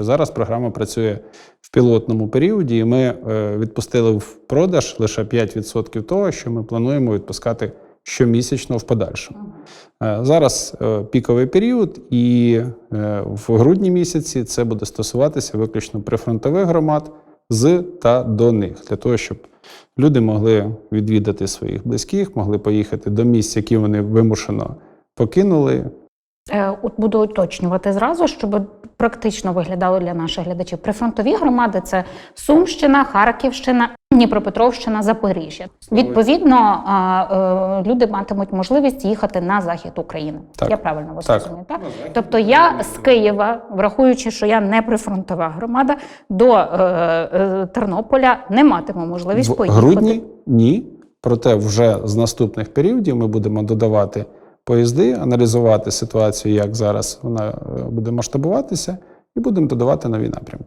Зараз програма працює в пілотному періоді, і ми е, відпустили в продаж лише 5% того, що ми плануємо відпускати щомісячно в подальшому. Е, Зараз е, піковий період, і в грудні місяці це буде стосуватися виключно прифронтових громад з та до них, для того, щоб люди могли відвідати своїх близьких, могли поїхати до місць, які вони вимушено покинули, от Буду уточнювати зразу, щоб практично виглядало для наших глядачів. Прифронтові громади це Сумщина, Харківщина, Дніпропетровщина, Запоріжжя. Відповідно, е, люди матимуть можливість їхати на захід України. Так. Я правильно вас Так. розумію, так? Тобто я з Києва, врахуючи, що я не прифронтова громада, до е, е, Тернополя не матиму можливість В поїхати. грудні ні. Проте вже з наступних періодів ми будемо додавати поїзди, аналізувати ситуацію, як зараз вона е, буде масштабуватися, і будемо додавати нові напрямки.